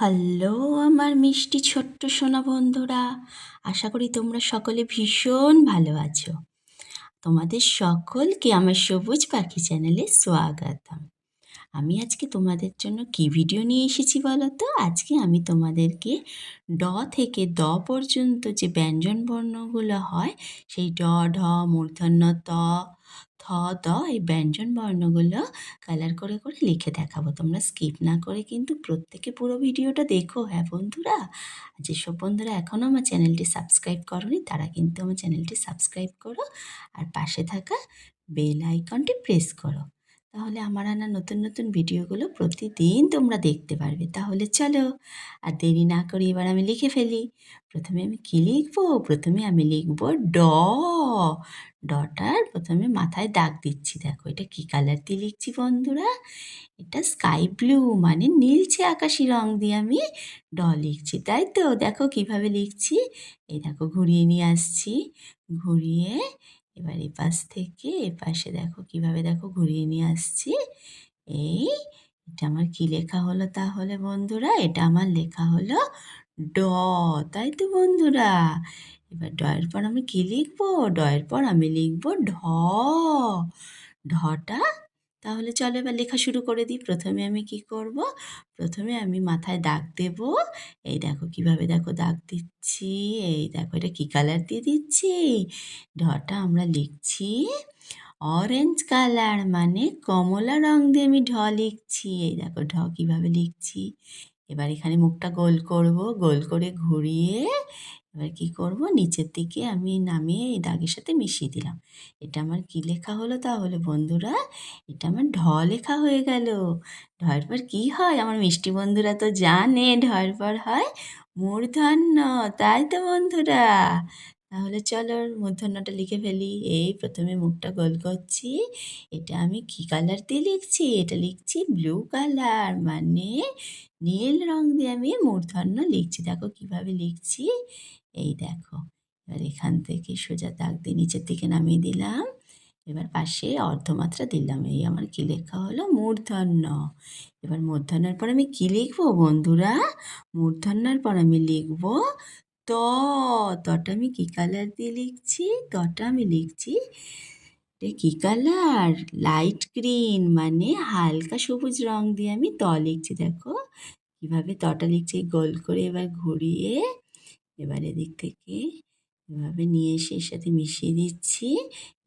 Hello আমার মিষ্টি ছোট্ট সোনা বন্ধুরা আশা করি তোমরা সকলে ভীষণ ভালো আছো। তোমাদের সকলকে আমার সবুজ পাখি চ্যানেলে স্বাগতম। আমি আজকে তোমাদের জন্য কি ভিডিও নিয়ে এসেছি বলো তো? আজকে আমি তোমাদেরকে ড থেকে দ পর্যন্ত যে ব্যঞ্জন বর্ণগুলো হয়, সেই ড, ঢ, মূর্ধন্য, ত, থ দ এই ব্যঞ্জন বর্ণগুলো কালার করে করে লিখে দেখাবো। তোমরা স্কিপ না করে কিন্তু প্রত্যেকে পুরো ভিডিওটা দেখো হ্যাঁ বন্ধুরা? যেসব বন্ধুরা এখনও আমার চ্যানেলটি সাবস্ক্রাইব করনি, তারা কিন্তু আমার চ্যানেলটি সাবস্ক্রাইব করো আর পাশে থাকা বেল আইকনটি প্রেস করো। তাহলে আমার আনা নতুন নতুন ভিডিওগুলো প্রতিদিন তোমরা দেখতে পারবে। তাহলে চলো, আর দেরি না করে এবার আমি লিখে ফেলি। প্রথমে আমি কী লিখব? প্রথমে আমি লিখব ড। ডটার প্রথমে মাথায় দাগ দিচ্ছি। দেখো, এটা কী কালার দিয়ে লিখছি বন্ধুরা? এটা স্কাই ব্লু মানে নীলচে আকাশি রং দিয়ে আমি ড লিখছি, তাই তো? দেখো কীভাবে লিখছি। এই দেখো, ঘুরিয়ে নিয়ে আসছি। ঘুরিয়ে এবার এপাশ থেকে এপাশে দেখো কীভাবে দেখো ঘুরিয়ে নিয়ে আসছি। এই এটা আমার কি লেখা হলো তাহলে বন্ধুরা? এটা আমার লেখা হলো ড, তাই তো বন্ধুরা? এবার ডয়ের পর আমি কি লিখব? ডয়ের পর আমি লিখব ঢ। ঢটা তাহলে চলো এবার লেখা শুরু করে দিই। প্রথমে আমি কি করব? প্রথমে আমি মাথায় দাগ দেব। এই দেখো কীভাবে দেখো দাগ দিচ্ছি। এই দেখো এটা কি কালার দিয়ে দিচ্ছি? ঢটা আমরা লিখছি অরেঞ্জ কালার মানে কমলা রং দিয়ে আমি ঢ লিখছি। এই দেখো ঢ কীভাবে লিখছি? এবার এখানে মুখটা গোল করব। গোল করে ঘুরিয়ে এবার কি করব? নিচের দিকে আমি নামিয়ে এই দাগের সাথে মিশিয়ে দিলাম। এটা আমার কি লেখা হলো তাহলে বন্ধুরা? এটা আমার ঢ লেখা হয়ে গেল। ঢয়ের পর কি হয়? আমার মিষ্টি বন্ধুরা তো জানে ঢয়ের পর হয় মূর্ধন্য। তাই তো বন্ধুরা? তাহলে চলো মূর্ধন্যটা লিখে ফেলি। এই প্রথমে মুখটা গোল করছি। এটা আমি কী কালার দিয়ে লিখছি? এটা লিখছি ব্লু কালার মানে নীল রং দিয়ে আমি মূর্ধন্য লিখছি। দেখো কীভাবে লিখছি। এই দেখো, এবার এখান থেকে সোজা দাগ দিয়ে নিচের দিকে নামিয়ে দিলাম। এবার পাশে অর্ধমাত্রা দিলাম। এই আমার কী লেখা হলো? মূর্ধন্য। এবার মূর্ধন্যের পর আমি কী লিখব বন্ধুরা? মূর্ধন্যের পর আমি লিখব ত তটা আমি কী কালার দিয়ে লিখছি? তটা আমি লিখছি এটা কী কালার? লাইট গ্রিন মানে হালকা সবুজ রং দিয়ে আমি ত লিখছি, দেখো। কীভাবে তটা লিখছি? গোল করে এবার ঘুরিয়ে এবার এদিক থেকে এভাবে নিয়ে এসে এর সাথে মিশিয়ে দিচ্ছি।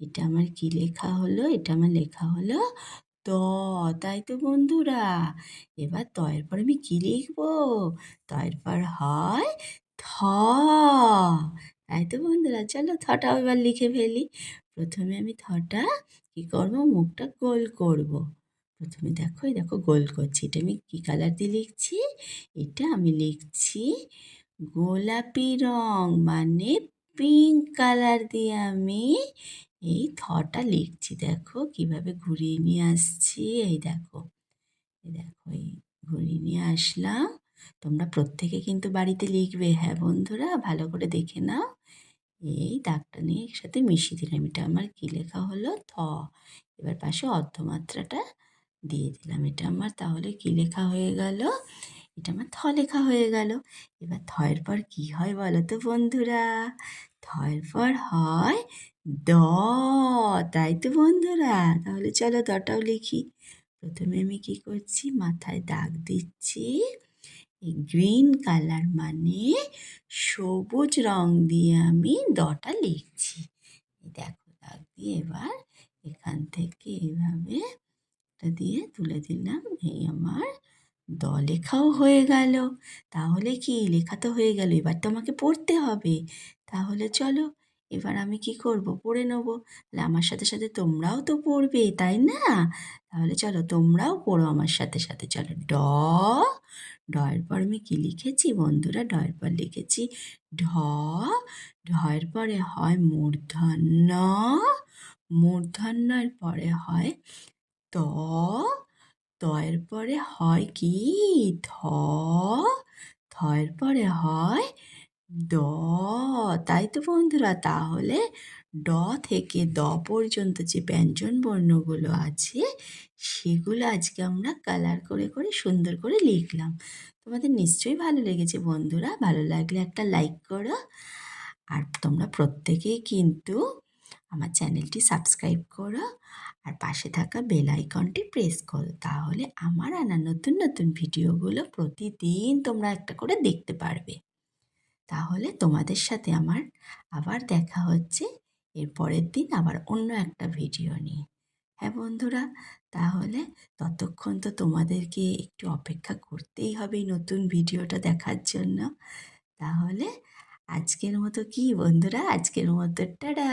এটা আমার কি লেখা হলো? এটা আমার লেখা হলো ত। তাই তো বন্ধুরা, এবার তয়ের পর আমি কি লিখব? তয়ের পর হয় তাই তো বন্ধুরা, চলো থটাও এবার লিখে ফেলি। প্রথমে আমি থটা কি করব? মুখটা গোল করব। প্রথমে দেখো, এই দেখো, গোল করছি। এটা আমি কী কালার দিয়ে লিখছি? এটা আমি লিখছি গোলাপি রং মানে পিঙ্ক কালার দিয়ে আমি এই থটা লিখছি। দেখো কীভাবে ঘুরিয়ে নিয়ে আসছি। এই দেখো এই দেখো, এই ঘুরিয়ে নিয়ে আসলাম। তোমরা প্রত্যেকে কিন্তু বাড়িতে লিখবে। হ্যাঁ বন্ধুরা, ভালো করে দেখে নাও। এই দাগটা নিয়ে একসাথে মিশিয়ে দিলাম। এটা আমার কী লেখা হলো? থ। এবার পাশে অর্ধমাত্রাটা দিয়ে দিলাম। এটা আমার তাহলে কী লেখা হয়ে গেল? এটা আমার থ লেখা হয়ে গেল। এবার থয়ের পর কি হয় বলো তো বন্ধুরা? থয়ের পর হয় দ। তাই তো বন্ধুরা? তাহলে চলো দটাও লিখি। প্রথমে আমি কি করছি? মাথায় দাগ দিচ্ছি। গ্রিন কালার মানে সবুজ রং দিয়ে আমি দটা লিখছি। দেখো দাগ দিয়ে এবার এখান থেকে এভাবে এটা দিয়ে তুলে দিলাম। এই আমার দ লেখাও হয়ে গেল। তাহলে কি? লেখা তো হয়ে গেল। এবার তো আমাকে পড়তে হবে। তাহলে চলো, এবার আমি কি করব? পড়ে নেব। তাহলে আমার সাথে সাথে তোমরাও তো পড়বে, তাই না? তাহলে চলো, তোমরাও পড়ো আমার সাথে সাথে। চলো, ড ডয়ের পর আমি কী লিখেছি বন্ধুরা? ডয়ের পর লিখেছি ঢ, ঢয়ের পরে হয় মূর্ধন্য, মূর্ধন্যের পরে হয় ত, তয়ের পরে হয় কি? থ, থয়ের পরে হয় দ। তাই তো বন্ধুরা, তাহলে ড থেকে দ পর্যন্ত যে ব্যঞ্জন বর্ণগুলো আছে, সেগুলো আজকে আমরা কালার করে করে, সুন্দর করে লিখলাম। তোমাদের নিশ্চয়ই ভালো লেগেছে বন্ধুরা। ভালো লাগলে একটা লাইক করো। আর তোমরা প্রত্যেকেই কিন্তু আমার চ্যানেলটি সাবস্ক্রাইব করো। আর পাশে থাকা বেল আইকনটি প্রেস করো। তাহলে আমার আনা নতুন নতুন ভিডিওগুলো প্রতিদিন তোমরা একটা করে দেখতে পারবে। তাহলে তোমাদের সাথে আমার আবার দেখা হচ্ছে। এর পরের দিন আবার অন্য একটা ভিডিও নিয়ে। হ্যাঁ বন্ধুরা, তাহলে ততক্ষণ তো তোমাদেরকে একটু অপেক্ষা করতেই হবে নতুন ভিডিওটা দেখার জন্য। তাহলে আজকের মতো কি বন্ধুরা? আজকের মতো টাটা!